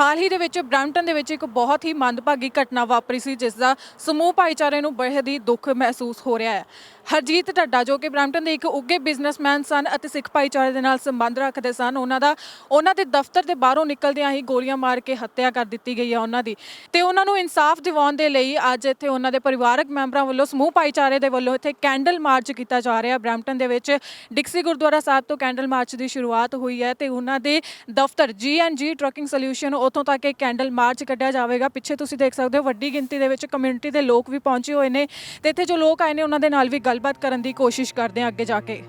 ਹਾਲ ਹੀ ਦੇ ਵਿੱਚ ਬ੍ਰੈਂਪਟਨ ਦੇ ਵਿੱਚ ਇੱਕ ਬਹੁਤ ਹੀ ਮੰਦਭਾਗੀ ਘਟਨਾ ਵਾਪਰੀ ਸੀ, ਜਿਸ ਦਾ ਸਮੂਹ ਭਾਈਚਾਰੇ ਨੂੰ ਬੇਹੱਦ ਹੀ ਦੁੱਖ ਮਹਿਸੂਸ ਹੋ ਰਿਹਾ ਹੈ। ਹਰਜੀਤ ਢੱਡਾ, ਜੋ ਕਿ ਬ੍ਰੈਂਪਟਨ ਦੇ ਇੱਕ ਉੱਗੇ ਬਿਜ਼ਨਸਮੈਨ ਸਨ ਅਤੇ ਸਿੱਖ ਭਾਈਚਾਰੇ ਦੇ ਨਾਲ ਸੰਬੰਧ ਰੱਖਦੇ ਸਨ, ਉਹਨਾਂ ਦਾ, ਉਹਨਾਂ ਦੇ ਦਫ਼ਤਰ ਦੇ ਬਾਹਰੋਂ ਨਿਕਲਦਿਆਂ ਹੀ ਗੋਲੀਆਂ ਮਾਰ ਕੇ ਹੱਤਿਆ ਕਰ ਦਿੱਤੀ ਗਈ ਹੈ ਉਹਨਾਂ ਦੀ। ਤੇ ਉਹਨਾਂ ਨੂੰ ਇਨਸਾਫ ਦਿਵਾਉਣ ਦੇ ਲਈ ਅੱਜ ਇੱਥੇ ਉਹਨਾਂ ਦੇ ਪਰਿਵਾਰਕ ਮੈਂਬਰਾਂ ਵੱਲੋਂ, ਸਮੂਹ ਭਾਈਚਾਰੇ ਦੇ ਵੱਲੋਂ ਇੱਥੇ ਕੈਂਡਲ ਮਾਰਚ ਕੀਤਾ ਜਾ ਰਿਹਾ ਹੈ। ਬ੍ਰੈਂਪਟਨ ਦੇ ਵਿੱਚ ਡਿਕਸੀ ਗੁਰਦੁਆਰਾ ਸਾਹਿਬ ਤੋਂ ਕੈਂਡਲ ਮਾਰਚ ਦੀ ਸ਼ੁਰੂਆਤ ਹੋਈ ਹੈ ਤੇ ਉਹਨਾਂ ਦੇ ਦਫ਼ਤਰ ਜੀ ਟਰਕਿੰਗ ਸੋਲਿਊਸ਼ਨ ਉੱਥੋਂ ਤੱਕ ਇਹ ਕੈਂਡਲ ਮਾਰਚ ਕੱਢਿਆ ਜਾਵੇਗਾ। ਪਿੱਛੇ ਤੁਸੀਂ ਦੇਖ ਸਕਦੇ ਹੋ ਵੱਡੀ ਗਿਣਤੀ ਦੇ ਵਿੱਚ ਕਮਿਊਨਿਟੀ ਦੇ ਲੋਕ ਵੀ ਪਹੁੰਚੇ ਹੋਏ ਨੇ ਤੇ ਇੱਥੇ ਜੋ ਲੋਕ ਆਏ ਨੇ, ਉਹਨਾਂ ਦੇ ਨਾਲ ਵੀ ਗੱਲਬਾਤ ਕਰਨ ਦੀ ਕੋਸ਼ਿਸ਼ ਕਰਦੇ ਹਾਂ ਅੱਗੇ ਜਾ ਕੇ।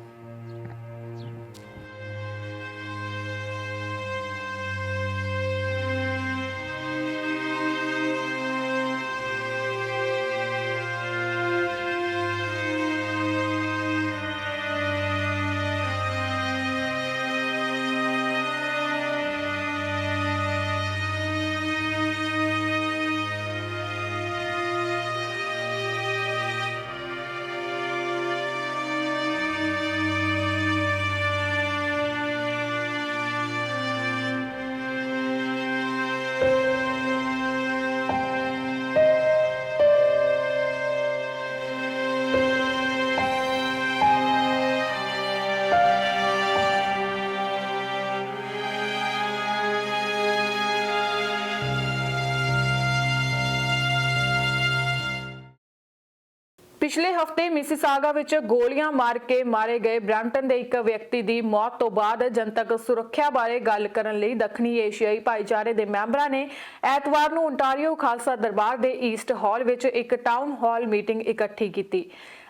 ਪਿਛਲੇ ਹਫ਼ਤੇ ਮਿਸਿਸਾਗਾ ਵਿੱਚ ਗੋਲੀਆਂ ਮਾਰ ਕੇ ਮਾਰੇ ਗਏ ਬ੍ਰੈਂਪਟਨ ਦੇ ਇੱਕ ਵਿਅਕਤੀ ਦੀ ਮੌਤ ਤੋਂ ਬਾਅਦ ਜਨਤਕ ਸੁਰੱਖਿਆ ਬਾਰੇ ਗੱਲ ਕਰਨ ਲਈ ਦੱਖਣੀ ਏਸ਼ੀਆਈ ਭਾਈਚਾਰੇ ਦੇ ਮੈਂਬਰਾਂ ਨੇ ਐਤਵਾਰ ਨੂੰ ਓਨਟਾਰੀਓ ਖਾਲਸਾ ਦਰਬਾਰ ਦੇ ਈਸਟ ਹਾਲ ਵਿੱਚ ਇੱਕ ਟਾਊਨ ਹਾਲ ਮੀਟਿੰਗ ਇਕੱਠੀ ਕੀਤੀ।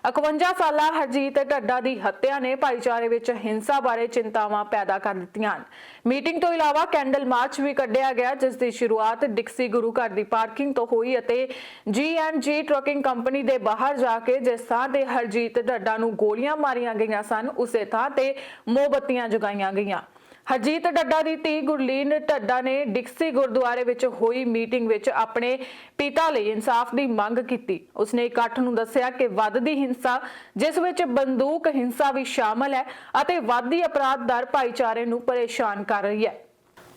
51 ਸਾਲਾ ਹਰਜੀਤ ਢੱਡਾ ਦੀ ਹੱਤਿਆ ਨੇ ਭਾਈਚਾਰੇ ਵਿੱਚ ਹਿੰਸਾ ਬਾਰੇ ਚਿੰਤਾਵਾਂ ਪੈਦਾ ਕਰ ਦਿੱਤੀਆਂ ਹਨ। ਮੀਟਿੰਗ ਤੋਂ ਇਲਾਵਾ ਕੈਂਡਲ ਮਾਰਚ ਵੀ ਕੱਢਿਆ ਗਿਆ, ਜਿਸ ਦੀ ਸ਼ੁਰੂਆਤ ਡਿਕਸੀ ਗੁਰੂ ਘਰ ਦੀ ਪਾਰਕਿੰਗ ਤੋਂ ਹੋਈ ਅਤੇ ਜੀ ਟਰਕਿੰਗ ਕੰਪਨੀ ਦੇ ਬਾਹਰ ਜਾ ਕੇ ਜਿਸ ਥਾਂ ਤੇ ਹਰਜੀਤ ਢੱਡਾ ਨੂੰ ਗੋਲੀਆਂ ਮਾਰੀਆਂ ਗਈਆਂ ਸਨ, ਉਸੇ ਥਾਂ ਤੇ ਮੋਮਬੱਤੀਆਂ ਜਗਾਈਆਂ ਗਈਆਂ। ਹਰਜੀਤ ਢੱਡਾ ਦੀ ਧੀ ਗੁਰਲੀਨ ਢੱਡਾ ਨੇ ਡਿਕਸੀ ਗੁਰਦੁਆਰੇ ਵਿੱਚ ਹੋਈ ਮੀਟਿੰਗ ਵਿੱਚ ਆਪਣੇ ਪਿਤਾ ਲਈ ਇਨਸਾਫ ਦੀ ਮੰਗ ਕੀਤੀ। ਉਸਨੇ ਇਕੱਠ ਨੂੰ ਦੱਸਿਆ ਕਿ ਵੱਧਦੀ ਹਿੰਸਾ, ਜਿਸ ਵਿੱਚ ਬੰਦੂਕ ਹਿੰਸਾ ਵੀ ਸ਼ਾਮਲ ਹੈ ਅਤੇ ਵੱਧਦੀ ਅਪਰਾਧ ਦਰ ਭਾਈਚਾਰੇ ਨੂੰ ਪਰੇਸ਼ਾਨ ਕਰ ਰਹੀ ਹੈ।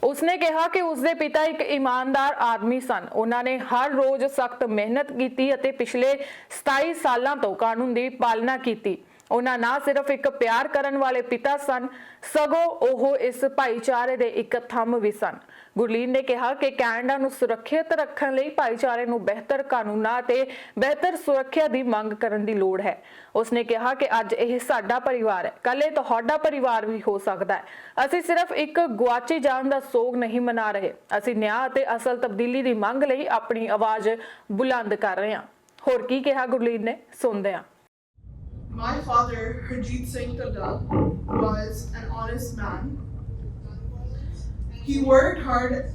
ਉਸਨੇ ਕਿਹਾ ਕਿ ਉਸਦੇ ਪਿਤਾ ਇੱਕ ਇਮਾਨਦਾਰ ਆਦਮੀ ਸਨ। ਉਹਨਾਂ ਨੇ ਹਰ ਰੋਜ਼ ਸਖਤ ਮਿਹਨਤ ਕੀਤੀ ਅਤੇ ਪਿਛਲੇ 27 ਸਾਲਾਂ ਤੋਂ ਕਾਨੂੰਨ ਦੀ ਪਾਲਣਾ ਕੀਤੀ। ਉਹਨਾਂ ਨਾ ਸਿਰਫ ਇੱਕ ਪਿਆਰ ਕਰਨ ਵਾਲੇ ਪਿਤਾ ਸਨ, ਸਗੋਂ ਉਹ ਇਸ ਭਾਈਚਾਰੇ ਦੇ ਇੱਕ ਥੰਮ ਵੀ ਸਨ। ਗੁਰਲੀਨ ਨੇ ਕਿਹਾ ਕਿ ਕੈਨੇਡਾ ਨੂੰ ਸੁਰੱਖਿਅਤ ਰੱਖਣ ਲਈ ਭਾਈਚਾਰੇ ਨੂੰ ਬਿਹਤਰ ਕਾਨੂੰਨਾਂ ਅਤੇ ਬਿਹਤਰ ਸੁਰੱਖਿਆ ਦੀ ਮੰਗ ਕਰਨ ਦੀ ਲੋੜ ਹੈ। ਉਸਨੇ ਕਿਹਾ ਕਿ ਅੱਜ ਇਹ ਸਾਡਾ ਪਰਿਵਾਰ ਹੈ। ਕੱਲ ਇਹ ਤੁਹਾਡਾ ਪਰਿਵਾਰ ਵੀ ਹੋ ਸਕਦਾ ਹੈ। ਅਸੀਂ ਸਿਰਫ ਇੱਕ ਗੁਆਚੀ ਜਾਣ ਦਾ ਸੋਗ ਨਹੀਂ ਮਨਾ ਰਹੇ। ਅਸੀਂ ਨਿਆਂ ਅਤੇ ਅਸਲ ਤਬਦੀਲੀ ਦੀ ਮੰਗ ਲਈ ਆਪਣੀ ਆਵਾਜ਼ ਬੁਲੰਦ ਕਰ ਰਹੇ ਹਾਂ। ਹੋਰ ਕੀ ਕਿਹਾ ਗੁਰਲੀਨ ਨੇ? ਸੁਣਦੇ ਹਾਂ। My father, Harjit Singh Tada, was an honest man. He worked hard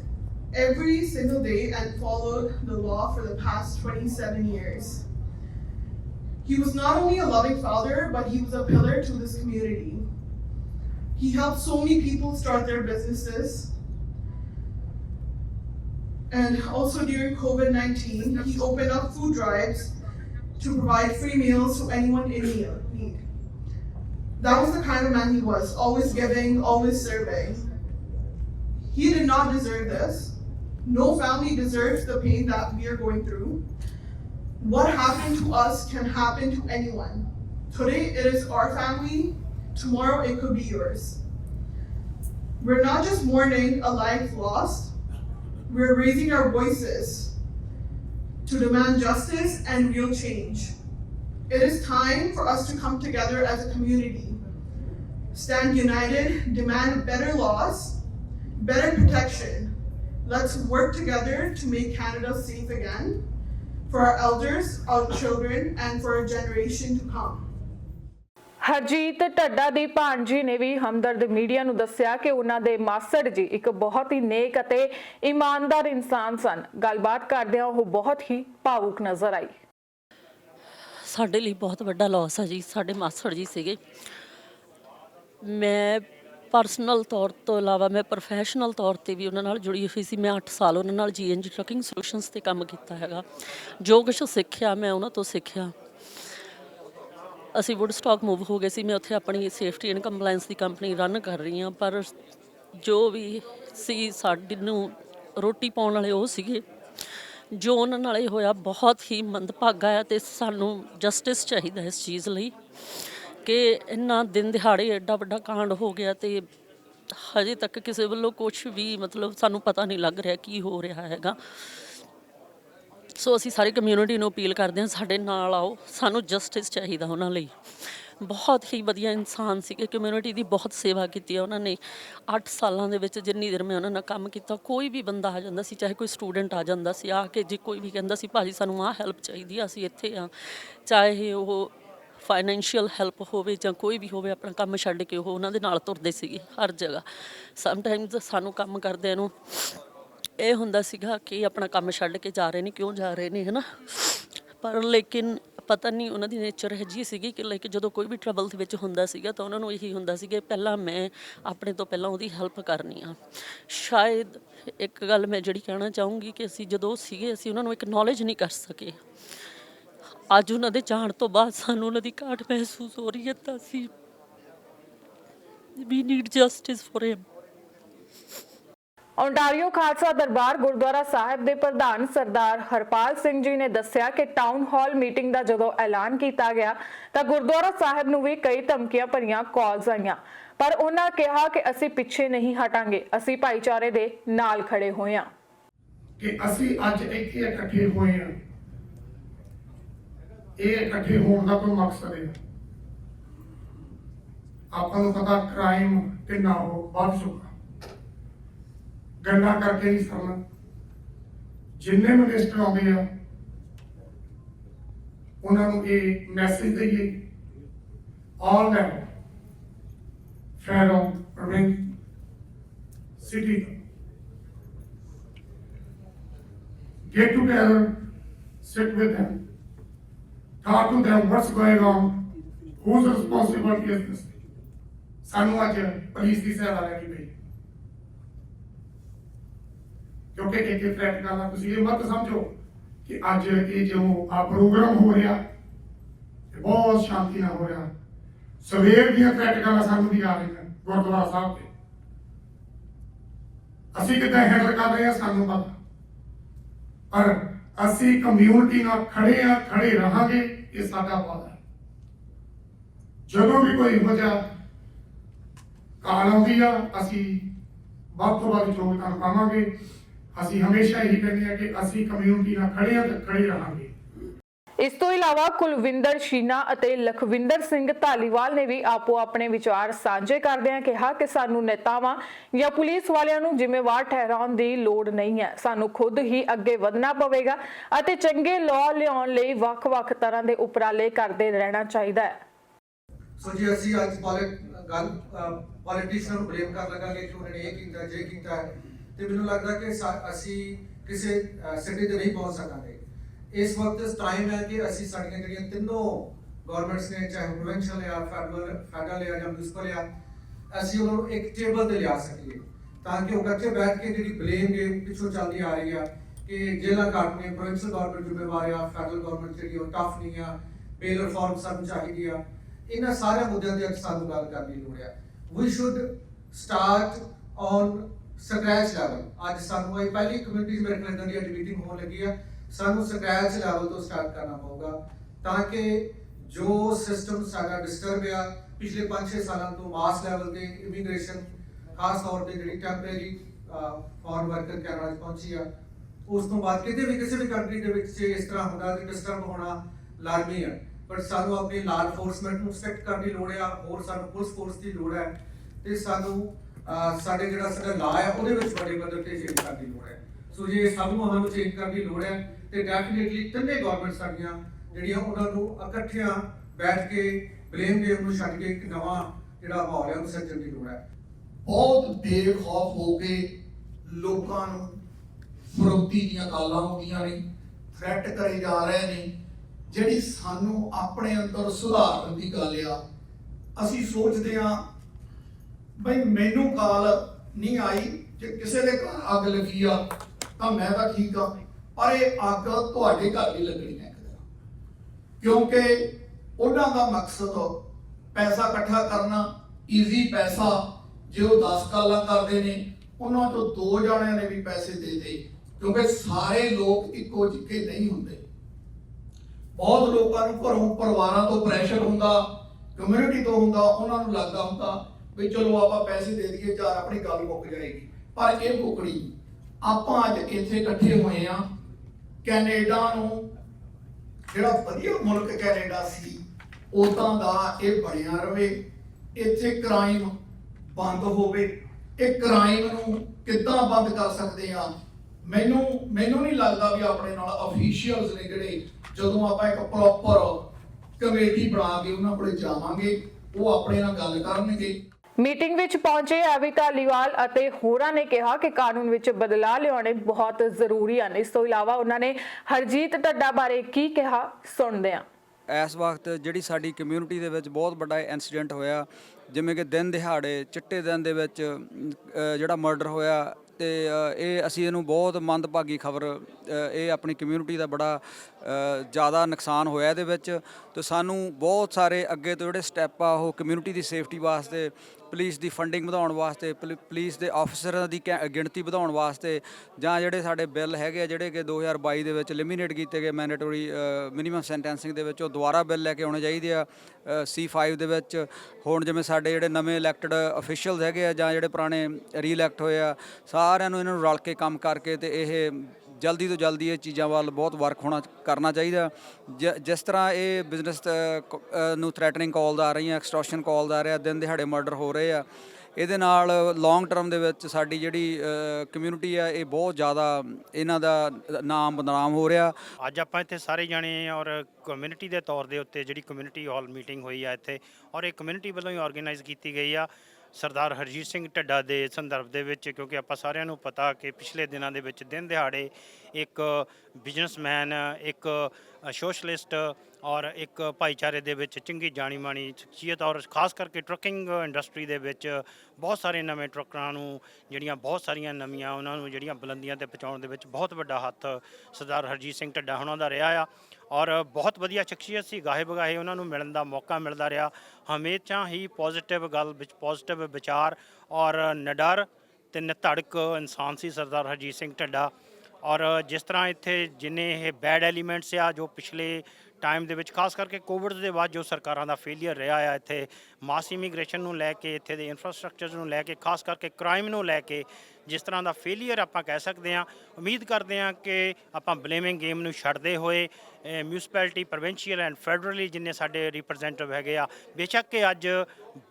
every single day and followed the law for the past 27 years. He was not only a loving father, but he was a pillar to this community. He helped so many people start their businesses. And also during COVID 19, he opened up food drives to provide free meals to anyone in need. That was the kind of man he was, always giving, always serving. He did not deserve this. No family deserves the pain that we are going through. What happened to us can happen to anyone. Today it is our family, tomorrow it could be yours. We're not just mourning a life lost, we're raising our voices to demand justice and real change. It is time for us to come together as a community, stand united, demand better laws, better protection. Let's work together to make Canada safe again for our elders, our children, and for a generation to come. Harjeet ਢੱਡਾ ਦੀ ਭਾਣਜੀ ਨੇ ਵੀ ਹਮਦਰਦ media ਨੂੰ ਦੱਸਿਆ ਕਿ ਉਹਨਾਂ ਦੇ ਮਾਸੜ ਜੀ ਇੱਕ ਬਹੁਤ ਹੀ ਨੇਕ ਅਤੇ ਇਮਾਨਦਾਰ ਇਨਸਾਨ ਸਨ। ਗੱਲਬਾਤ ਕਰਦਿਆਂ ਉਹ ਬਹੁਤ ਹੀ ਭਾਵੁਕ ਨਜ਼ਰ ਆਈ। ਸਾਡੇ ਲਈ ਬਹੁਤ ਵੱਡਾ ਲਾਸ ਹੈ ਜੀ। ਸਾਡੇ ਮਾਸੜ ਜੀ ਸੀਗੇ। ਮੈਂ ਪਰਸਨਲ ਤੌਰ ਤੋਂ ਇਲਾਵਾ ਮੈਂ ਪ੍ਰੋਫੈਸ਼ਨਲ ਤੌਰ ਤੇ ਵੀ ਉਹਨਾਂ ਨਾਲ ਜੁੜੀ ਹੋਈ ਸੀ। ਮੈਂ 8 ਸਾਲ ਉਹਨਾਂ ਨਾਲ ਜੀਐਨਜੀ ਟਰਕਿੰਗ ਸੋਲੂਸ਼ਨਸ ਤੇ ਕੰਮ ਕੀਤਾ ਹੈਗਾ। ਜੋ ਕੁਛ ਸਿੱਖਿਆ ਮੈਂ ਉਹਨਾਂ ਤੋਂ ਸਿੱਖਿਆ। ਅਸੀਂ ਵੁੱਡਸਟਾਕ ਮੂਵ ਹੋ ਗਏ ਸੀ, ਮੈਂ ਉੱਥੇ ਆਪਣੀ ਸੇਫਟੀ ਐਂਡ ਕੰਪਲਾਈਂਸ ਦੀ ਕੰਪਨੀ ਰਨ ਕਰ ਰਹੀ ਹਾਂ, ਪਰ ਜੋ ਵੀ ਸੀ ਸਾਡੇ ਨੂੰ ਰੋਟੀ ਪਾਉਣ ਵਾਲੇ ਉਹ ਸੀਗੇ, ਜੋ ਉਹਨਾਂ ਨਾਲ ਇਹ ਹੋਇਆ, ਬਹੁਤ ਹੀ ਮੰਦਭਾਗਾ ਹੈ ਤੇ ਸਾਨੂੰ ਜਸਟਿਸ ਚਾਹੀਦਾ ਇਸ ਚੀਜ਼ ਲਈ ਕਿ ਇੰਨਾ ਦਿਨ ਦਿਹਾੜੇ ਐਡਾ ਵੱਡਾ ਕਾਂਡ ਹੋ ਗਿਆ ਤੇ ਹਜੇ ਤੱਕ ਕਿਸੇ ਵੱਲੋਂ ਕੁਝ ਵੀ ਮਤਲਬ ਸਾਨੂੰ ਪਤਾ ਨਹੀਂ ਲੱਗ ਰਿਹਾ ਕੀ ਹੋ ਰਿਹਾ ਹੈਗਾ। ਸੋ ਅਸੀਂ ਸਾਰੀ ਕਮਿਊਨਿਟੀ ਨੂੰ ਅਪੀਲ ਕਰਦੇ ਹਾਂ, ਸਾਡੇ ਨਾਲ ਆਓ, ਸਾਨੂੰ ਜਸਟਿਸ ਚਾਹੀਦਾ ਉਹਨਾਂ ਲਈ। ਬਹੁਤ ਹੀ ਵਧੀਆ ਇਨਸਾਨ ਸੀਗੇ ਕਮਿਊਨਿਟੀ ਦੀ ਬਹੁਤ ਸੇਵਾ ਕੀਤੀ ਹੈ ਉਹਨਾਂ ਨੇ। 8 ਸਾਲਾਂ ਦੇ ਵਿੱਚ ਜਿੰਨੀ ਦੇਰ ਮੈਂ ਉਹਨਾਂ ਨਾਲ ਕੰਮ ਕੀਤਾ, ਕੋਈ ਵੀ ਬੰਦਾ ਆ ਜਾਂਦਾ ਸੀ, ਚਾਹੇ ਕੋਈ ਸਟੂਡੈਂਟ ਆ ਜਾਂਦਾ ਸੀ, ਆ ਕੇ ਜੇ ਕੋਈ ਵੀ ਕਹਿੰਦਾ ਸੀ, ਭਾਜੀ, ਸਾਨੂੰ ਆਹ ਹੈਲਪ ਚਾਹੀਦੀ ਆ, ਅਸੀਂ ਇੱਥੇ ਆ। ਚਾਹੇ ਉਹ ਫਾਈਨੈਂਸ਼ੀਅਲ ਹੈਲਪ ਹੋਵੇ ਜਾਂ ਕੋਈ ਵੀ ਹੋਵੇ, ਆਪਣਾ ਕੰਮ ਛੱਡ ਕੇ ਉਹ ਉਹਨਾਂ ਦੇ ਨਾਲ ਤੁਰਦੇ ਸੀਗੇ ਹਰ ਜਗ੍ਹਾ। ਸਮਟਾਈਮਸ ਸਾਨੂੰ ਕੰਮ ਕਰਦਿਆਂ ਨੂੰ ਇਹ ਹੁੰਦਾ ਸੀਗਾ ਕਿ ਆਪਣਾ ਕੰਮ ਛੱਡ ਕੇ ਜਾ ਰਹੇ ਨੇ, ਕਿਉਂ ਜਾ ਰਹੇ ਨੇ, ਹਨਾ? ਪਰ ਲੇਕਿਨ ਪਤਾ ਨਹੀਂ ਉਹਨਾਂ ਦੀ ਨੇਚਰ ਹੈ ਜੀ ਸੀਗੀ ਕਿ ਲਾਈਕ ਜਦੋਂ ਕੋਈ ਵੀ ਟਰਬਲ ਦੇ ਵਿੱਚ ਹੁੰਦਾ ਸੀਗਾ ਤਾਂ ਉਹਨਾਂ ਨੂੰ ਇਹੀ ਹੁੰਦਾ ਸੀ ਕਿ ਪਹਿਲਾਂ ਮੈਂ ਆਪਣੇ ਤੋਂ ਪਹਿਲਾਂ ਉਹਦੀ ਹੈਲਪ ਕਰਨੀ ਆ। ਸ਼ਾਇਦ ਇੱਕ ਗੱਲ ਮੈਂ ਜਿਹੜੀ ਕਹਿਣਾ ਚਾਹੂੰਗੀ ਕਿ ਅਸੀਂ ਜਦੋਂ ਸੀਗੇ, ਅਸੀਂ ਉਹਨਾਂ ਨੂੰ ਇਕਨੋਲੇਜ ਨਹੀਂ ਕਰ ਸਕੇ। ਅੱਜ ਉਹਨਾਂ ਦੇ ਜਾਣ ਤੋਂ ਬਾਅਦ ਸਾਨੂੰ ਉਹਨਾਂ ਦੀ ਘਾਟ ਮਹਿਸੂਸ ਹੋ ਰਹੀ ਹੈ ਤਾਂ ਅਸੀਂ ਵੀ need justice for him Ontario Khalsa Darbar Gurdwara Sahib ਦੇ ਪ੍ਰਧਾਨ ਸਰਦਾਰ ਹਰਪਾਲ ਸਿੰਘ ਜੀ ਨੇ ਦੱਸਿਆ ਕਿ ਟਾਊਨ ਹਾਲ ਮੀਟਿੰਗ ਦਾ ਜਦੋਂ ਐਲਾਨ ਕੀਤਾ ਗਿਆ, ਤਾਂ ਗੁਰਦੁਆਰਾ ਸਾਹਿਬ ਨੂੰ ਵੀ ਕਈ ਧਮਕੀਆਂ ਭਰੀਆਂ ਕਾਲਸ ਆਈਆਂ। ਪਰ ਉਹਨਾਂ ਕਿਹਾ ਕਿ ਅਸੀਂ ਪਿੱਛੇ ਨਹੀਂ ਹਟਾਂਗੇ, ਅਸੀਂ ਭਾਈਚਾਰੇ ਦੇ ਨਾਲ ਖੜੇ ਹੋਏ ਹਾਂ। ਕਿ ਅਸੀਂ ਅੱਜ ਇੱਥੇ ਇਕੱਠੇ ਹੋਏ ਹਾਂ। ਇਹ ਇਕੱਠੇ ਹੋਣ ਦਾ ਕੋਈ ਮਕਸਦ ਹੈ ਆਪਾਂ ਨੂੰ ਪਤਾ ਕ੍ਰਾਈਮ ਕਿੰਨਾ ਹੋ, ਵੱਧ ਚੁੱਕਾ। ਗੱਲਾਂ ਕਰਕੇ ਨਹੀਂ ਸਰਨਾ ਜਿੰਨੇ ਮਿਨਿਸਟਰ ਆਉਂਦੇ ਆ ਉਹਨਾਂ ਨੂੰ ਇਹ ਮੈਸੇਜ ਦਈਏ ਆਲ level ਫੈਰੋ ring city get together, sit with them, talk to them what's going on, whose responsibility is this. ਸਾਨੂੰ ਅੱਜ ਪੁਲਿਸ ਦੀ ਸਹਾਇਤਾ ਲੈਣੀ ਪਈ ਕਿਉਂਕਿ ਇੱਕ ਥ੍ਰੈਟ ਕਰਨਾ ਤੁਸੀਂ ਇਹ ਮਤ ਸਮਝੋ ਕਿ ਅੱਜ ਇਹ ਜੋ ਆ ਪ੍ਰੋਗਰਾਮ ਹੋ ਰਿਹਾ ਬਹੁਤ ਸ਼ਾਂਤੀ ਨਾਲ ਹੋ ਰਿਹਾ। ਸਵੇਰ ਦੀਆਂ ਥ੍ਰੈਟ ਕਰਨਾ ਸਾਨੂੰ ਵੀ ਆ ਰਹੀਆਂ ਗੁਰਦੁਆਰਾ ਸਾਹਿਬ ਤੇ। ਅਸੀਂ ਕਿੱਦਾਂ ਹੈਂਡਲ ਕਰ ਰਹੇ ਹਾਂ ਸਾਨੂੰ ਪਤਾ। ਪਰ ਅਸੀਂ ਕਮਿਊਨਿਟੀ ਨਾਲ ਖੜੇ ਆ ਖੜੇ ਰਹਾਂਗੇ, ਇਹ ਸਾਡਾ ਵਾਅਦਾ ਜਦੋਂ ਵੀ ਕੋਈ ਇਹੋ ਜਿਹਾ ਕਾਲ ਆਉਂਦੀ ਆ, ਅਸੀਂ ਵੱਧ ਤੋਂ ਵੱਧ ਯੋਗਦਾਨ ਪਾਵਾਂਗੇ। ਅਸੀਂ ਹਮੇਸ਼ਾ ਇਹੀ ਕਹਿੰਦੇ ਆ ਕਿ ਅਸੀਂ ਕਮਿਊਨਿਟੀ ਨਾਲ ਖੜੇ ਆ ਤੇ ਖੜੇ ਰਹਾਂਗੇ। ਇਸ ਤੋਂ ਇਲਾਵਾ ਕੁਲਵਿੰਦਰ ਸ਼ੀਨਾ ਅਤੇ ਲਖਵਿੰਦਰ ਸਿੰਘ ਧਾਲੀਵਾਲ ਨੇ ਵੀ ਆਪੋ ਆਪਣੇ ਵਿਚਾਰ ਸਾਂਝੇ ਕਰਦਿਆਂ ਕਿਹਾ ਕਿ ਸਾਨੂੰ ਨੇਤਾਵਾਂ ਜਾਂ ਪੁਲਿਸ ਵਾਲਿਆਂ ਨੂੰ ਜ਼ਿੰਮੇਵਾਰ ਠਹਿਰਾਉਣ ਦੀ ਲੋੜ ਨਹੀਂ ਹੈ। ਸਾਨੂੰ ਖੁਦ ਹੀ ਅੱਗੇ ਵਧਣਾ ਪਵੇਗਾ ਅਤੇ ਚੰਗੇ ਲਾਅ ਲਿਆਉਣ ਲਈ ਵੱਖ-ਵੱਖ ਤਰ੍ਹਾਂ ਦੇ ਉਪਰਾਲੇ ਕਰਦੇ ਰਹਿਣਾ ਚਾਹੀਦਾ ਹੈ। ਸੋ ਜੀ ਅਸੀਂ ਅੱਜ ਪੋਲਿਟ ਗੱਲ ਪੋਲੀਟੀਸ਼ੀਅਨ ਨੂੰ ਬਲੇਮ ਕਰ ਲਗਾਂਗੇ ਕਿ ਉਹਨਾਂ ਨੇ ਇਹ ਕੀਤਾ ਜੇ ਕੀਤਾ। ਹੈ, ਤੇ ਮੈਨੂੰ ਲੱਗਦਾ ਕਿ ਅਸੀਂ ਕਿਸੇ ਸਿਟੀ ਤੇ ਨਹੀਂ ਪਹੁੰਚ ਸਕਾਂਗੇ। ਇਸ ਵਕਤ ਟਾਈਮ ਹੈ ਕਿ ਅਸੀਂ ਸਾਡੀਆਂ ਜਿਹੜੀਆਂ ਤਿੰਨੋਂ ਗਵਰਨਮੈਂਟਸ ਨੇ, ਚਾਹੇ ਪ੍ਰੋਵਿੰਸ਼ੀਅਲ ਜਾਂ ਫੈਡਰਲ ਫੈਡਰਲ ਜਾਂ ਮਿਊਨਿਸਪਲ ਆ, ਅਸੀਂ ਉਹਨਾਂ ਨੂੰ ਇੱਕ ਟੇਬਲ ਤੇ ਲਿਆ ਸਕੀਏ ਤਾਂ ਕਿ ਉਹ ਇਕੱਠੇ ਬੈਠ ਕੇ ਜਿਹੜੀ ਬਲੇਮ ਗੇਮ ਪਿੱਛੋਂ ਚੱਲਦੀ ਆ ਰਹੀ ਆ ਕਿ ਜੇਲ੍ਹਾਂ ਘੱਟ ਨੇ ਪ੍ਰੋਵਿੰਸ਼ੀਅਲ ਗਵਰਨਮੈਂਟ ਜ਼ਿੰਮੇਵਾਰ ਆ ਫੈਡਰਲ ਗਵਰਨਮੈਂਟ ਜਿਹੜੀ ਉਹ ਟਫ ਨਹੀਂ ਆ ਬੇਲ ਰਿਫਾਰਮ ਸਾਨੂੰ ਚਾਹੀਦੀ ਆ। ਇਹਨਾਂ ਸਾਰੇ ਮੁੱਦਿਆਂ ਤੇ ਅੱਜ ਸਾਨੂੰ ਗੱਲ ਕਰਨੀ ਲੋੜ ਆ। We should start on scratch level ਅੱਜ ਸਾਨੂੰ ਇਹ ਪਹਿਲੀ ਕਮਿਊਨਿਟੀ ਮੇਰੇ ਖਿਆਲ ਦੀ ਅੱਜ ਮੀਟਿੰਗ ਹੋਣ ਲੱਗੀ ਆ, ਸਾਨੂੰ ਸਕ੍ਰੈਚ ਲੈਵਲ ਤੋਂ ਸਟਾਰਟ ਕਰਨਾ ਪਊਗਾ ਤਾਂ ਕਿ ਜੋ ਸਿਸਟਮ ਸਾਡਾ ਡਿਸਟਰਬ ਆ, ਪਿਛਲੇ 5-6 ਸਾਲਾਂ ਤੋਂ ਮਾਸ ਲੈਵਲ ਤੇ ਇਮੀਗ੍ਰੇਸ਼ਨ ਖਾਸ ਤੌਰ ਤੇ ਜਿਹੜੀ ਟੈਂਪਰੇਰੀ ਫੋਰਨ ਵਰਕਰ ਕੈਨੇਡਾ ਪਹੁੰਚੀ ਆ, ਉਸ ਤੋਂ ਬਾਅਦ ਕਿਤੇ ਵੀ ਕਿਸੇ ਵੀ ਕੰਟਰੀ ਦੇ ਵਿੱਚ ਇਸ ਤਰ੍ਹਾਂ ਹੁੰਦਾ ਕਿ ਡਿਸਟਰਬ ਹੋਣਾ ਲਾਜ਼ਮੀ ਹੈ ਪਰ ਸਾਨੂੰ ਆਪਣੀ ਲਾਅ ਐਨਫੋਰਸਮੈਂਟ ਨੂੰ ਸਟ੍ਰਿਕਟ ਕਰਨ ਦੀ ਲੋੜ ਆ, ਹੋਰ ਸਾਨੂੰ ਪੁਲਿਸ ਫੋਰਸ ਦੀ ਲੋੜ ਹੈ ਤੇ ਸਾਨੂੰ ਸਾਡੇ ਜਿਹੜਾ ਸਾਡਾ ਲਾਅ ਹੈ, ਉਹਦੇ ਵਿੱਚ ਬੜੇ ਪੱਧਰ ਤੇ ਚੇਂਜ ਕਰਨ ਦੀ ਲੋੜ ਹੈ। ਸੋ ਜੇ ਸਭ ਨੂੰ ਸਾਨੂੰ ਚੇਂਜ ਕਰਨ ਦੀ ਲੋੜ ਹੈ, ਤੇ ਡੈਫੀਨਿਟਲੀ ਤਿੰਨੇ ਗਵਰਨਮੈਂਟ ਸਾਡੀਆਂ ਜਿਹੜੀਆਂ ਉਹਨਾਂ ਨੂੰ ਇਕੱਠਿਆਂ ਬੈਠ ਕੇ ਬਲੇਮ ਗੇਮ ਨੂੰ ਛੱਡ ਕੇ ਇੱਕ ਨਵਾਂ ਜਿਹੜਾ ਮਾਹੌਲ ਹੈ, ਉਹਨੂੰ ਸਿਰਜਣ ਦੀ ਲੋੜ ਹੈ। ਬਹੁਤ ਬੇਖੌਫ ਹੋ ਕੇ ਲੋਕਾਂ ਨੂੰ ਫਰੋਤੀ ਦੀਆਂ ਗੱਲਾਂ ਹੁੰਦੀਆਂ ਨੇ ਥ੍ਰੈਟ ਕਰੇ ਜਾ ਰਹੇ ਨੇ, ਜਿਹੜੀ ਸਾਨੂੰ ਆਪਣੇ ਅੰਦਰ ਸੁਧਾਰਨ ਦੀ ਗੱਲ ਆ, ਅਸੀਂ ਸੋਚਦੇ ਆ ਬਈ ਮੈਨੂੰ ਕਾਲ ਨਹੀਂ ਆਈ ਜੇ ਕਿਸੇ ਦੇ ਘਰ ਅੱਗ ਲੱਗੀ ਆ, ਤਾਂ ਮੈਂ ਤਾਂ ਠੀਕ ਆ। ਪਰ ਇਹ ਅੱਗ ਤੁਹਾਡੇ ਘਰ ਵੀ ਲੱਗਣੀ ਹੈ ਕਿਉਂਕਿ ਉਹਨਾਂ ਦਾ ਮਕਸਦ ਪੈਸਾ ਇਕੱਠਾ ਕਰਨਾ ਈਜ਼ੀ ਪੈਸਾ, ਜੇ ਉਹ 10 ਕਾਲਾਂ ਕਰਦੇ ਨੇ, ਉਹਨਾਂ ਤੋਂ ਦੋ ਜਣਿਆਂ ਨੇ ਵੀ ਪੈਸੇ ਦੇ ਦੇ ਕਿਉਂਕਿ ਸਾਰੇ ਲੋਕ ਇੱਕੋ ਜਿਹੇ ਨਹੀਂ ਹੁੰਦੇ। ਬਹੁਤ ਲੋਕਾਂ ਨੂੰ ਘਰੋਂ ਪਰਿਵਾਰਾਂ ਤੋਂ ਪ੍ਰੈਸ਼ਰ ਹੁੰਦਾ ਕਮਿਊਨਿਟੀ ਤੋਂ ਹੁੰਦਾ, ਉਹਨਾਂ ਨੂੰ ਲੱਗਦਾ ਹੁੰਦਾ ਵੀ ਚਲੋ ਆਪਾਂ ਪੈਸੇ ਦੇ ਦਈਏ, ਚਾਰ ਆਪਣੀ ਗੱਲ ਮੁੱਕ ਜਾਏਗੀ। ਪਰ ਇਹ ਮੁੱਕਣੀ ਆਪਾਂ ਅੱਜ ਇੱਥੇ ਇਕੱਠੇ ਹੋਏ ਆ ਕੈਨੇਡਾ ਨੂੰ, ਜਿਹੜਾ ਵਧੀਆ ਮੁਲਕ ਕੈਨੇਡਾ ਸੀ, ਉਦਾਂ ਦਾ ਇਹ ਬਣਿਆ ਰਵੇ। ਇੱਥੇ ਕ੍ਰਾਈਮ ਬੰਦ ਹੋਵੇ। ਇਹ ਕ੍ਰਾਈਮ ਨੂੰ ਕਿੱਦਾਂ ਬੰਦ ਕਰ ਸਕਦੇ ਆ ਮੈਨੂੰ ਮੈਨੂੰ ਨਹੀਂ ਲੱਗਦਾ ਵੀ ਆਪਣੇ ਨਾਲ ਅਫੀਸ਼ੀਅਲਸ ਨੇ ਜਿਹੜੇ ਜਦੋਂ ਆਪਾਂ ਇੱਕ ਪ੍ਰੋਪਰ ਕਮੇਟੀ ਬਣਾ ਕੇ ਉਹਨਾਂ ਕੋਲੇ ਜਾਵਾਂਗੇ, ਉਹ ਆਪਣੇ ਨਾਲ ਗੱਲ ਕਰਨਗੇ। ਮੀਟਿੰਗ ਵਿੱਚ ਪਹੁੰਚੇ ਐਵੀ ਧਾਲੀਵਾਲ ਅਤੇ ਹੋਰਾਂ ਨੇ ਕਿਹਾ ਕਿ ਕਾਨੂੰਨ ਵਿੱਚ ਬਦਲਾਅ ਲਿਆਉਣੇ ਬਹੁਤ ਜ਼ਰੂਰੀ ਹਨ। ਇਸ ਤੋਂ ਇਲਾਵਾ ਉਹਨਾਂ ਨੇ ਹਰਜੀਤ ਢੱਡਾ ਬਾਰੇ ਕੀ ਕਿਹਾ, ਸੁਣਦੇ ਹਾਂ। ਇਸ ਵਕਤ ਜਿਹੜੀ ਸਾਡੀ ਕਮਿਊਨਿਟੀ ਦੇ ਵਿੱਚ ਬਹੁਤ ਵੱਡਾ ਇਨਸੀਡੈਂਟ ਹੋਇਆ, ਜਿਵੇਂ ਕਿ ਦਿਨ ਦਿਹਾੜੇ, ਚਿੱਟੇ ਦਿਨ ਦੇ ਵਿੱਚ ਜਿਹੜਾ ਮਰਡਰ ਹੋਇਆ ਤੇ ਇਹ ਅਸੀਂ ਇਹਨੂੰ ਬਹੁਤ ਮੰਦਭਾਗੀ ਖਬਰ ਇਹ ਆਪਣੀ ਕਮਿਊਨਿਟੀ ਦਾ ਬੜਾ ਜ਼ਿਆਦਾ ਨੁਕਸਾਨ ਹੋਇਆ ਇਹਦੇ ਵਿੱਚ। ਤੇ ਸਾਨੂੰ ਬਹੁਤ ਸਾਰੇ ਅੱਗੇ ਤੋਂ ਜਿਹੜੇ ਸਟੈਪ ਆ, ਉਹ ਕਮਿਊਨਿਟੀ ਦੀ ਸੇਫਟੀ ਵਾਸਤੇ ਪੁਲਿਸ ਦੀ ਫੰਡਿੰਗ ਵਧਾਉਣ ਵਾਸਤੇ, ਪੁਲ- ਪੁਲਿਸ ਦੇ ਅਫਸਰਾਂ ਦੀ ਕੈ- ਗਿਣਤੀ ਵਧਾਉਣ ਵਾਸਤੇ ਜਾਂ ਜਿਹੜੇ ਸਾਡੇ ਬਿੱਲ ਹੈਗੇ ਆ, ਜਿਹੜੇ ਕਿ 2022 ਦੇ ਵਿੱਚ ਲਿਮੀਨੇਟ ਕੀਤੇ ਗਏ ਮੈਂਡੇਟਰੀ ਮਿਨੀਮਮ ਸੈਂਟੈਂਸਿੰਗ ਦੇ ਵਿੱਚ, ਉਹ ਦੁਬਾਰਾ ਬਿੱਲ ਲੈ ਕੇ ਆਉਣੇ ਚਾਹੀਦੇ ਆ C5 ਦੇ ਵਿੱਚ। ਹੁਣ ਜਿਵੇਂ ਸਾਡੇ ਜਿਹੜੇ ਨਵੇਂ ਇਲੈਕਟਡ ਅਫੀਸ਼ੀਅਲਸ ਹੈਗੇ ਆ ਜਾਂ ਜਿਹੜੇ ਪੁਰਾਣੇ ਰੀਇਲੈਕਟ ਹੋਏ ਆ, ਸਾਰਿਆਂ ਨੂੰ ਇਹਨਾਂ ਨੂੰ ਰਲ ਕੇ ਕੰਮ ਕਰਕੇ ਤੇ ਇਹ ਜਲਦੀ ਤੋਂ ਜਲਦੀ ਇਹ ਚੀਜ਼ਾਂ ਵੱਲ ਬਹੁਤ ਵਰਕ ਹੋਣਾ ਕਰਨਾ ਚਾਹੀਦਾ। ਜ- ਜਿਸ ਤਰ੍ਹਾਂ ਇਹ ਬਿਜ਼ਨਸ ਨੂੰ ਥ੍ਰੈਟਨਿੰਗ ਕਾਲਸ ਆ ਰਹੀਆਂ ਐਕਸਟੋਰਸ਼ਨ ਕਾਲਸ ਆ ਰਿਹਾ, ਦਿਨ ਦਿਹਾੜੇ ਮਰਡਰ ਹੋ ਰਹੇ ਆ। ਇਹਦੇ ਨਾਲ ਲੌਂਗ ਟਰਮ ਦੇ ਵਿੱਚ ਸਾਡੀ ਜਿਹੜੀ ਕਮਿਊਨਿਟੀ ਆ, ਇਹ ਬਹੁਤ ਜ਼ਿਆਦਾ ਇਹਨਾਂ ਦਾ ਨਾਮ ਬਦਨਾਮ ਹੋ ਰਿਹਾ। ਅੱਜ ਆਪਾਂ ਇੱਥੇ ਸਾਰੇ ਜਾਣੇ ਔਰ ਕਮਿਊਨਿਟੀ ਦੇ ਤੌਰ ਦੇ ਉੱਤੇ ਜਿਹੜੀ ਕਮਿਊਨਿਟੀ ਹਾਲ ਮੀਟਿੰਗ ਹੋਈ ਆ ਇੱਥੇ ਔਰ ਇਹ ਕਮਿਊਨਿਟੀ ਵੱਲੋਂ ਹੀ ਆਰਗੇਨਾਈਜ਼ ਕੀਤੀ ਗਈ ਆ। ਸਰਦਾਰ ਹਰਜੀਤ ਸਿੰਘ ਢੱਡਾ ਦੇ ਸੰਦਰਭ ਦੇ ਵਿੱਚ, ਕਿਉਂਕਿ ਆਪਾਂ ਸਾਰਿਆਂ ਨੂੰ ਪਤਾ ਕਿ ਪਿਛਲੇ ਦਿਨਾਂ ਦੇ ਵਿੱਚ ਦਿਨ ਦਿਹਾੜੇ ਇੱਕ ਬਿਜ਼ਨਸਮੈਨ ਇੱਕ ਸੋਸ਼ਲਿਸਟ ਔਰ ਇੱਕ ਭਾਈਚਾਰੇ ਦੇ ਵਿੱਚ ਚੰਗੀ ਜਾਣੀ ਮਾਣੀ ਸ਼ਖਸੀਅਤ ਔਰ ਖਾਸ ਕਰਕੇ ਟਰੱਕਿੰਗ ਇੰਡਸਟਰੀ ਦੇ ਵਿੱਚ ਬਹੁਤ ਸਾਰੇ ਨਵੇਂ ਟਰੱਕਰਾਂ ਨੂੰ, ਜਿਹੜੀਆਂ ਬਹੁਤ ਸਾਰੀਆਂ ਨਵੀਆਂ ਉਹਨਾਂ ਨੂੰ ਜਿਹੜੀਆਂ ਬੁਲੰਦੀਆਂ ਤੇ ਪਹੁੰਚਾਉਣ ਦੇ ਵਿੱਚ ਬਹੁਤ ਵੱਡਾ ਹੱਥ ਸਰਦਾਰ ਹਰਜੀਤ ਸਿੰਘ ਢੱਡਾ ਹੁਣਾਂ ਦਾ ਰਿਹਾ ਆ। ਔਰ ਬਹੁਤ ਵਧੀਆ ਸ਼ਖਸੀਅਤ ਸੀ, ਗਾਹੇ ਬਗਾਹੇ ਉਹਨਾਂ ਨੂੰ ਮਿਲਣ ਦਾ ਮੌਕਾ ਮਿਲਦਾ ਰਿਹਾ। ਹਮੇਸ਼ਾ ਹੀ ਪੋਜ਼ਿਟਿਵ ਗੱਲ ਵਿੱਚ ਪੋਜ਼ਿਟਿਵ ਵਿਚਾਰ ਔਰ ਨਡਰ ਤੇ ਨਿਧੜਕ ਇਨਸਾਨ ਸੀ ਸਰਦਾਰ ਹਰਜੀਤ ਸਿੰਘ ਢੱਡਾ। ਔਰ ਜਿਸ ਤਰ੍ਹਾਂ ਇੱਥੇ ਜਿੰਨੇ ਇਹ ਬੈਡ ਐਲੀਮੈਂਟਸ ਆ ਜੋ ਪਿਛਲੇ ਟਾਈਮ ਦੇ ਵਿੱਚ, ਖਾਸ ਕਰਕੇ ਕੋਵਿਡ ਦੇ ਬਾਅਦ ਜੋ ਸਰਕਾਰਾਂ ਦਾ ਫੇਲਿਅਰ ਰਿਹਾ ਆ, ਇੱਥੇ ਮਾਸ ਇਮੀਗ੍ਰੇਸ਼ਨ ਨੂੰ ਲੈ ਕੇ, ਇੱਥੇ ਦੇ ਇਨਫਰਾਸਟ੍ਰਕਚਰ ਨੂੰ ਲੈ ਕੇ, ਖਾਸ ਕਰਕੇ ਕ੍ਰਾਈਮ ਨੂੰ ਲੈ ਕੇ, ਜਿਸ ਤਰ੍ਹਾਂ ਦਾ ਫੇਲਿਅਰ ਆਪਾਂ ਕਹਿ ਸਕਦੇ ਹਾਂ, ਉਮੀਦ ਕਰਦੇ ਹਾਂ ਕਿ ਆਪਾਂ ਬਲੇਮਿੰਗ ਗੇਮ ਨੂੰ ਛੱਡਦੇ ਹੋਏ ਮਿਊਨਿਸਪੈਲਿਟੀ ਪ੍ਰੋਵਿੰਸ਼ੀਅਲ ਐਂਡ ਫੈਡਰਲੀ ਜਿੰਨੇ ਸਾਡੇ ਰਿਪਰੈਜ਼ੈਂਟੇਟਿਵ ਹੈਗੇ ਆ, ਬੇਸ਼ੱਕ ਕਿ ਅੱਜ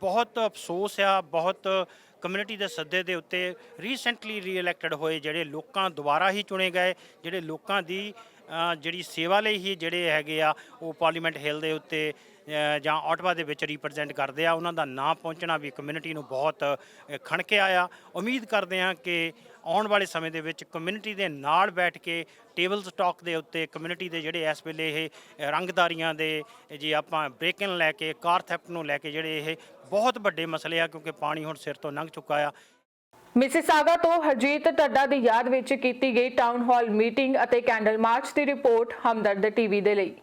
ਬਹੁਤ ਅਫਸੋਸ ਆ, ਬਹੁਤ ਕਮਿਊਨਿਟੀ ਦੇ ਸੱਦੇ ਦੇ ਉੱਤੇ ਰੀਸੈਂਟਲੀ ਰੀਇਲੈਕਟਡ ਹੋਏ ਜਿਹੜੇ ਲੋਕਾਂ ਦੁਆਰਾ ਹੀ ਚੁਣੇ ਗਏ, ਜਿਹੜੇ ਲੋਕਾਂ ਦੀ ਜਿਹੜੀ ਸੇਵਾ ਲਈ ਹੀ ਜਿਹੜੇ ਹੈਗੇ ਆ, ਉਹ ਪਾਰਲੀਮੈਂਟ ਹਿੱਲ ਦੇ ਉੱਤੇ ਜਾਂ ਆਟਵਾ ਦੇ ਵਿੱਚ ਰਿਪਰੈਜ਼ੈਂਟ ਕਰਦੇ ਆ। ਉਹਨਾਂ ਦਾ ਨਾਂ ਪਹੁੰਚਣਾ ਵੀ ਕਮਿਊਨਿਟੀ ਨੂੰ ਬਹੁਤ ਖਣਕਿਆ ਆ ਉਮੀਦ ਕਰਦੇ ਆ ਕਿ ਆਉਣ ਵਾਲੇ ਸਮੇਂ ਦੇ ਵਿੱਚ ਕਮਿਊਨਿਟੀ ਦੇ ਨਾਲ ਬੈਠ ਕੇ ਟੇਬਲ ਸਟਾਕ ਦੇ ਉੱਤੇ ਕਮਿਊਨਿਟੀ ਦੇ ਜਿਹੜੇ ਇਸ ਵੇਲੇ ਇਹ ਰੰਗਦਾਰੀਆਂ ਦੇ, ਜੇ ਆਪਾਂ ਬ੍ਰੇਕਨ ਲੈ ਕੇ ਕਾਰ ਨੂੰ ਲੈ ਕੇ ਜਿਹੜੇ ਇਹ ਬਹੁਤ ਵੱਡੇ ਮਸਲੇ ਆ, ਕਿਉਂਕਿ ਪਾਣੀ ਹੁਣ ਸਿਰ ਤੋਂ ਲੰਘ ਚੁੱਕਾ ਆ। ਮਿਸਿਸਾਗਾ ਤੋਂ ਹਰਜੀਤ ਢੱਡਾ ਦੀ ਯਾਦ ਵਿੱਚ ਕੀਤੀ ਗਈ ਟਾਊਨ ਹਾਲ ਮੀਟਿੰਗ ਅਤੇ ਕੈਂਡਲ ਮਾਰਚ ਦੀ ਰਿਪੋਰਟ ਹਮਦਰਦ ਟੀਵੀ ਦੇ ਲਈ।